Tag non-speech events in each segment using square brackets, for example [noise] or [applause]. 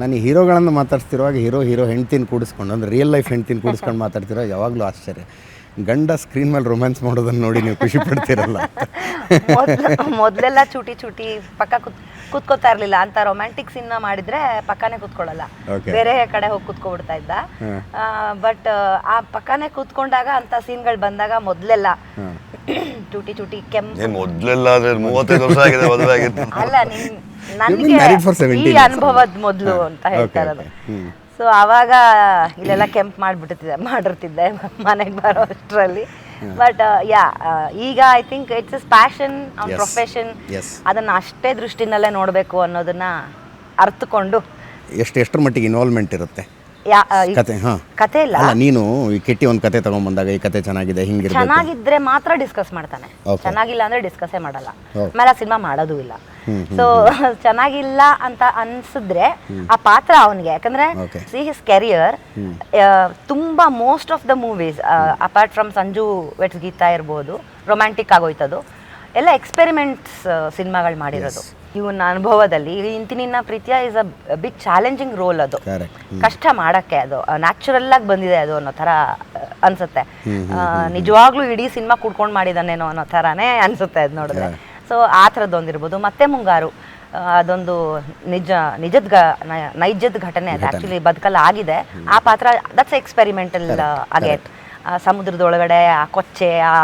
ನಾನು ಹೀರೋಗಳನ್ನು ಮಾತಾಡ್ತಿರುವಾಗ hero hero ಹೆಂಡ್ತಿನ ಕೂಡಿಸ್ಕೊಂಡು ಅಂದರೆ ರಿಯಲ್ ಲೈಫ್ ಹೆಂಡ್ತಿನ ಕೂಡಿಸ್ಕೊಂಡು [laughs] ಮಾತಾಡ್ತಿರೋ ಯಾವಾಗಲೂ ಆಶ್ಚರ್ಯ. ಗಂಡ ಸ್ಕ್ರೀನ್ ಮೇಲೆ ರೊಮ್ಯಾನ್ಸ್ ಮಾಡೋದನ್ನು ನೋಡಿ ನೀವು ಖುಷಿ ಪಡ್ತಿರಲ್ಲ. ಮೊದ್ಲು ಮೊದಲೆಲ್ಲ ಚೂಟಿ ಚೂಟಿ ಪಕ್ಕ ಕುತ್ ಕೂತ್ಕೋತಾ ಇರಲಿಲ್ಲ. ಅಂತ ರೊಮ್ಯಾಂಟಿಕ್ ಸೀನ್ ಮಾಡಿದ್ರೆ ಪಕ್ಕನೇ ಕೂತ್ಕೊಳ್ಳಲ್ಲ. ಬೇರೆ ಕಡೆ ಹೋಗಿ ಕೂತ್ಕೊಬಿಡ್ತಾ ಇದ್ದ. ಬಟ್ ಆ ಪಕ್ಕನೇ ಕೂತ್ಕೊಂಡಾಗ ಅಂತ ಸೀನ್ಗಳು ಬಂದಾಗ ಮೊದಲೆಲ್ಲ ಚೂಟಿ ಚೂಟಿ ಕೆಮ್ಮ. ಮೊದಲೆಲ್ಲ ಮೊದ್ಲೆಲ್ಲ ಆದ್ರೆ ಮೂವತ್ತೈದು ವರ್ಷ ಆಗಿದೆ ಮದುವೆ ಆಗಿತ್ತು ಅಲ್ಲ ನಿನ್ been ನನಗೆ married for 17 ಈ ಅನುಭವದ ಮೊದಲು ಅಂತ ಹೇಳ್ತಾರದು. ಸೊ ಆವಾಗ ಇಲ್ಲೆಲ್ಲ ಕೆಂಪ್ ಮಾಡ್ಬಿಟ್ಟಿದ್ದೆ ಮಾಡಿರ್ತಿದ್ದೆ [laughs] ಮನೆಗೆ ಬರೋ ಅಷ್ಟರಲ್ಲಿ ಬಟ್ ಯಾ ಈಗ I think it's is passion. Profession. ಅದನ್ನ ಅಷ್ಟೇ ದೃಷ್ಟಿನಲ್ಲೇ ನೋಡಬೇಕು ಅನ್ನೋದನ್ನ ಅರ್ಥಕೊಂಡು ಎಷ್ಟು ಎಷ್ಟರ ಮಟ್ಟಿಗೆ ಇನ್ವಾಲ್ವ್ಮೆಂಟ್ ಇರುತ್ತೆ? ಕತೆ ಹಾಂ. ಕತೆ ಇಲ್ಲ. ಅಲ್ಲ ನೀನು ಈ ಕೆಟ್ಟಿ ಒಂದು ಕತೆ ತಗೊಂಬಂದಾಗ ಈ ಕತೆ ಚೆನ್ನಾಗಿದೆ ಹಿಂಗಿರ್ಬೇಕು. ಚೆನ್ನಾಗಿದ್ರೆ ಮಾತ್ರ ಡಿಸ್ಕಸ್ ಮಾಡ್ತಾನೆ. Okay. ಚೆನ್ನಾಗಿಲ್ಲ ಅಂದ್ರೆ ಡಿಸ್ಕಸ್ಸೇ ಮಾಡಲ್ಲ. ಆಮೇಲೆ ಸಿನಿಮಾ ಮಾಡೋದು ಇಲ್ಲ. ಸೊ [laughs] ಚೆನ್ನಾಗಿಲ್ಲ ಅಂತ ಅನ್ಸಿದ್ರೆ ಆ ಪಾತ್ರ ಅವನಿಗೆ. ಯಾಕಂದ್ರೆ Okay. ಸಿ ಹಿಸ್ ಕೆರಿಯರ್ ತುಂಬಾ most of the movies apart from Sanju weds Geetha ಇರ್ಬೋದು ರೊಮ್ಯಾಂಟಿಕ್ ಆಗೋಯ್ತದು ಎಲ್ಲ ಎಕ್ಸ್ಪೆರಿಮೆಂಟ್ಸ್ ಸಿನಿಮಾಗಳು ಮಾಡಿರೋದು. ಇವನ ಅನುಭವದಲ್ಲಿ Inthi Ninna Preethiya is a big challenging role ಅದು. ಕಷ್ಟ ಮಾಡಕ್ಕೆ ಅದು ನ್ಯಾಚುರಲ್ ಆಗಿ ಬಂದಿದೆ ಅದು ಅನ್ನೋ ತರ ಅನ್ಸುತ್ತೆ. ನಿಜವಾಗ್ಲೂ ಇಡೀ ಸಿನಿಮಾ ಕುಡ್ಕೊಂಡು ಮಾಡಿದಾನೇನೋ ಅನ್ನೋ ಥರನೇ ಅನ್ಸುತ್ತೆ ಅದು ನೋಡಿದ್ರೆ. ಸೊ ಆ ಥರದ್ದೊಂದಿರ್ಬೋದು ಮತ್ತೆ ಮುಂಗಾರು ಅದೊಂದು ನಿಜ ನಿಜದ ನೈಜದ ಘಟನೆ ಅದು ಆಕ್ಚುಲಿ ಬದುಕಲ್ಲ ಆಗಿದೆ ಆ ಪಾತ್ರ ದಟ್ಸ್ ಎಕ್ಸ್ಪೆರಿಮೆಂಟಲ್ ಅಗೇಟ್ ಸಮುದ್ರದ ಒಳಗಡೆ ಆ ಕೊಚ್ಚೆ ಆ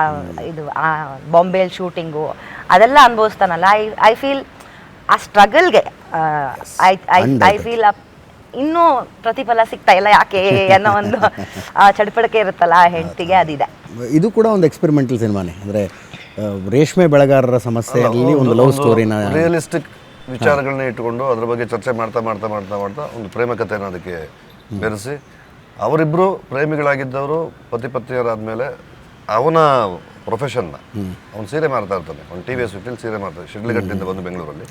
ಇದು ಆ ಬಾಂಬೆಲ್ ಶೂಟಿಂಗು ಅದೆಲ್ಲ ಅನುಭವಿಸ್ತಾನಲ್ಲ. ಐ ಐ ಫೀಲ್ ಆ ಸ್ಟ್ರಗಲ್ಗೆ ಐ ಐ ಐ ಫೀಲ್ ಇನ್ನೂ ಪ್ರತಿಫಲ ಸಿಗ್ತಾ ಇಲ್ಲ ಯಾಕೆ ಅನ್ನೋ ಒಂದು ಆ ಚಡಪಡಿಕೆ ಇರುತ್ತಲ್ಲ ಆ ಹೆಂಡತಿಗೆ ಅದಿದೆ. ಇದು ಕೂಡ ಒಂದು ಎಕ್ಸ್ಪೆರಿಮೆಂಟಲ್ ಸಿನಿಮಾನೇ. ಅಂದರೆ ರೇಷ್ಮೆ ಬೆಳೆಗಾರರ ಸಮಸ್ಯೆಯಲ್ಲಿ ಒಂದು ಲವ್ ಸ್ಟೋರಿನ ರಿಯಲಿಸ್ಟಿಕ್ ವಿಚಾರಗಳನ್ನ ಇಟ್ಕೊಂಡು ಅದ್ರ ಬಗ್ಗೆ ಚರ್ಚೆ ಮಾಡ್ತಾ ಮಾಡ್ತಾ ಮಾಡ್ತಾ ಮಾಡ್ತಾ ಒಂದು ಪ್ರೇಮ ಕಥೆನ ಅದಕ್ಕೆ ಬೆರೆಸಿ ಅವರಿಬ್ಬರು ಪ್ರೇಮಿಗಳಾಗಿದ್ದವರು ಪತಿ ಪತ್ನಿಯರಾದ್ಮೇಲೆ ಅವನ ಪ್ರೊಫೆಷನ್ನ ಅವ್ನು ಸೀರೆ ಮಾರ್ತಾ ಇರ್ತಾನೆ. ಅವ್ನು ಟಿ ವಿ ಎಸ್ ಫಿಫ್ಟಿಲ್ ಸೀರೆ ಮಾಡ್ತಾನೆ ಶಿಡ್ಲಘಟ್ಟಿಂದ ಬಂದು ಬೆಂಗಳೂರಲ್ಲಿ.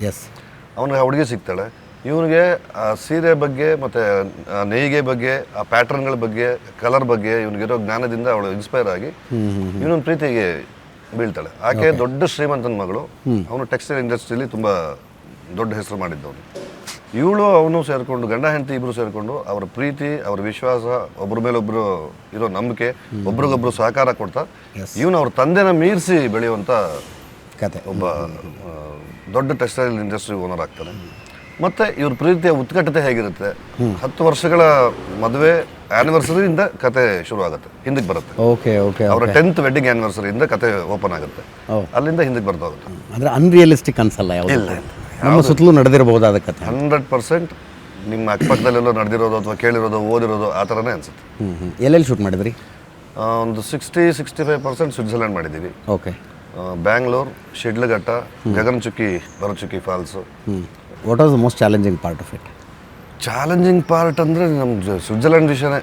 ಅವನಿಗೆ ಆ ಹುಡುಗಿ ಸಿಗ್ತಾಳೆ. ಇವನಿಗೆ ಆ ಸೀರೆ ಬಗ್ಗೆ ಮತ್ತು ನೇಯ್ಗೆ ಬಗ್ಗೆ ಆ ಪ್ಯಾಟರ್ನ್ಗಳ ಬಗ್ಗೆ ಕಲರ್ ಬಗ್ಗೆ ಇವನಿಗಿರೋ ಜ್ಞಾನದಿಂದ ಅವಳು ಇನ್ಸ್ಪೈರ್ ಆಗಿ ಇವನೊಂದು ಪ್ರೀತಿಗೆ ಬೀಳ್ತಾಳೆ. ಆಕೆ ದೊಡ್ಡ ಶ್ರೀಮಂತನ ಮಗಳು. ಅವನು ಟೆಕ್ಸ್ಟೈಲ್ ಇಂಡಸ್ಟ್ರಿಯಲ್ಲಿ ತುಂಬ ದೊಡ್ಡ ಹೆಸರು ಮಾಡಿದ್ದವನು. ಇವಳು ಅವನು ಸೇರಿಕೊಂಡು ಗಂಡ ಹೆಂಡತಿ ಇಬ್ಬರು ಸೇರಿಕೊಂಡು ಅವರ ಪ್ರೀತಿ ಅವರ ವಿಶ್ವಾಸ ಒಬ್ಬರ ಮೇಲೊಬ್ಬರು ಇರೋ ನಂಬಿಕೆ ಒಬ್ರಿಗೊಬ್ರು ಸಹಕಾರ ಕೊಡ್ತಾ ಇವನು ಅವ್ರ ತಂದೆನ ಮೀರಿಸಿ ಬೆಳೆಯುವಂಥ ಕತೆ. ಒಬ್ಬ ದೊಡ್ಡ ಟೆಕ್ಸ್ಟೈಲ್ ಇಂಡಸ್ಟ್ರಿ ಓನರ್ ಆಗ್ತಾನೆ. ಮತ್ತು ಇವ್ರ ಪ್ರೀತಿಯ ಉತ್ಕಟತೆ ಹೇಗಿರುತ್ತೆ? ಹತ್ತು ವರ್ಷಗಳ ಮದುವೆ ಆ್ಯನಿವರ್ಸರಿಯಿಂದ ಕತೆ ಶುರು ಆಗುತ್ತೆ ಹಿಂದಕ್ಕೆ ಬರುತ್ತೆ. ಓಕೆ ಓಕೆ ಅವರ ಟೆಂತ್ ವೆಡ್ಡಿಂಗ್ ಆ್ಯನಿವರ್ಸರಿಯಿಂದ ಕತೆ ಓಪನ್ ಆಗುತ್ತೆ. ಅಲ್ಲಿಂದ ಹಿಂದಕ್ಕೆ ಬರ್ತಾ ಹೋಗುತ್ತೆ ಅಂದರೆ ಅನ್ರಿಯಲಿಸ್ಟಿಕ್ ಅನ್ಸಲ್ಲ ಯಾವುದು ನಮ್ಮ ಸುತ್ತಲೂ ನಡೆದಿರಬಹುದಾದ ಕತೆ ಹಂಡ್ರೆಡ್ ಪರ್ಸೆಂಟ್ ನಿಮ್ಮ ಅಕ್ಕಪಕ್ಕದಲ್ಲೆಲ್ಲೋ ನಡೆದಿರೋದು ಅಥವಾ ಕೇಳಿರೋದು ಓದಿರೋದು ಆ ಥರನೇ ಅನ್ಸುತ್ತೆ. ಹ್ಞೂ ಹ್ಞೂ ಎಲ್ಲೆಲ್ಲಿ ಶೂಟ್ ಮಾಡಿದ್ರಿ? ಒಂದು sixty sixty five percent Switzerland ಮಾಡಿದ್ದೀವಿ. Okay. Bangalore Shidlaghatta Gaganachukki Bharachukki falls. What was the most challenging part of it challenging part ಅಂದರೆ ನಮ್ಮ ಸ್ವಿಟ್ಜರ್ಲ್ಯಾಂಡ್ ವಿಷಯನೇ.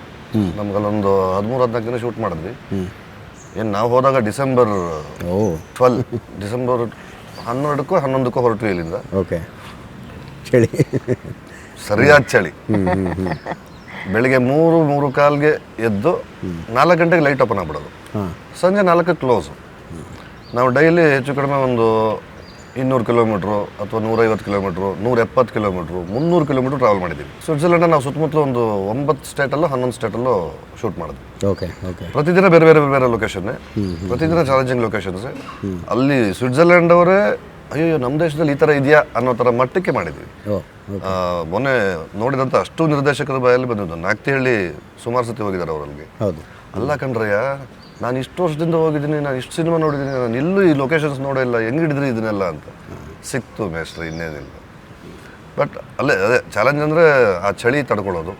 ನಮ್ಗಲ್ಲೊಂದು ಹದಿಮೂರು ಹದಿನಾಲ್ಕು ದಿನ ಶೂಟ್ ಮಾಡಿದ್ವಿ ಏನು ನಾವು ಹೋದಾಗ ಡಿಸೆಂಬರ್ ಓ. ಟ್ವೆಲ್ ಡಿಸೆಂಬರ್ ಹನ್ನೆರಡಕ್ಕೂ ಹನ್ನೊಂದಕ್ಕೂ ಹೊರಟು ಇಲ್ಲಿಂದ. ಓಕೆ. ಚಳಿ. ಸರಿಯಾದ ಚಳಿ. ಬೆಳಿಗ್ಗೆ ಮೂರು ಮೂರು ಕಾಲ್ಗೆ ಎದ್ದು ನಾಲ್ಕು ಗಂಟೆಗೆ ಲೈಟ್ ಓಪನ್ ಆಗ್ಬಿಡೋದು. ಸಂಜೆ ನಾಲ್ಕಕ್ಕೆ ಕ್ಲೋಸು ನಾವು ಡೈಲಿ ಹೆಚ್ಚು ಕಡಿಮೆ ಒಂದು ಇನ್ನೂರು ಕಿಲೋಮೀಟ್ರು ಅಥವಾ ನೂರೈವತ್ತು ಕಿಲೋಮೀಟ್ರು ನೂರ ಎಪ್ಪತ್ತು ಕಿಲೋಮೀಟ್ರು ಮುನ್ನೂರು ಕಿಲೋಮೀಟ್ರ್ ಟ್ರಾವೆಲ್ ಮಾಡಿದ್ದೀವಿ. ಸ್ವಿಟ್ಜರ್ಲೆಂಡ್ ನಾವು ಸುತ್ತಮುತ್ತಲು ಒಂದು ಒಂಬತ್ತು ಸ್ಟೇಟಲ್ಲೂ ಹನ್ನೊಂದು ಸ್ಟೇಟಲ್ಲೂ ಶೂಟ್ ಮಾಡಿದ್ವಿ. ಓಕೆ ಓಕೆ ಪ್ರತಿದಿನ ಬೇರೆ ಬೇರೆ ಬೇರೆ ಬೇರೆ ಲೊಕೇಶನ್ನೇ ಪ್ರತಿದಿನ ಚಾಲೆಂಜಿಂಗ್ ಲೊಕೇಶನ್ಸ್ ಅಲ್ಲಿ ಸ್ವಿಟ್ಜರ್ಲೆಂಡ್ ಅವರೇ ಅಯ್ಯೋ ನಮ್ಮ ದೇಶದಲ್ಲಿ ಈ ಥರ ಇದೆಯಾ ಅನ್ನೋ ಥರ ಮಟ್ಟಕ್ಕೆ ಮಾಡಿದ್ವಿ. ಮೊನ್ನೆ ನೋಡಿದಂಥ ಅಷ್ಟು ನಿರ್ದೇಶಕರ ಬಾಯಲ್ಲಿ ಬಂದಿದ್ದು. ನಾಕ್ತಿಹಳ್ಳಿ ಸುಮಾರು ಸತಿ ಹೋಗಿದ್ದಾರೆ ಅವರಲ್ಲಿ ಅಲ್ಲ ಕಣ್ರಯ್ಯ ನಾನು ಇಷ್ಟು ವರ್ಷದಿಂದ ಹೋಗಿದ್ದೀನಿ, ನಾನು ಇಷ್ಟು ಸಿನಿಮಾ ನೋಡಿದ್ದೀನಿ, ನಾನು ಎಲ್ಲೂ ಈ ಲೊಕೇಶನ್ಸ್ ನೋಡೋಲ್ಲ ಹೆಂಗೆ ಹಿಡಿದ್ರಿ ಇದನ್ನೆಲ್ಲ ಅಂತ. ಸಿಕ್ತು ಮೇಸ್ಟ್ರಿ ಇನ್ನೇನಿಲ್ಲ. ಬಟ್ ಅಲ್ಲೇ, ಅದೇ ಚಾಲೆಂಜ್ ಅಂದರೆ ಆ ಚಳಿ ತಡ್ಕೊಳ್ಳೋದು.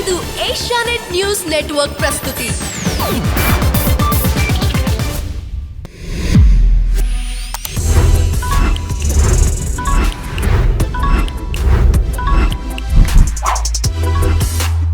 ಇದು ಏಷ್ಯಾನೆಟ್ ನ್ಯೂಸ್ ನೆಟ್ವರ್ಕ್ ಪ್ರಸ್ತುತಿ.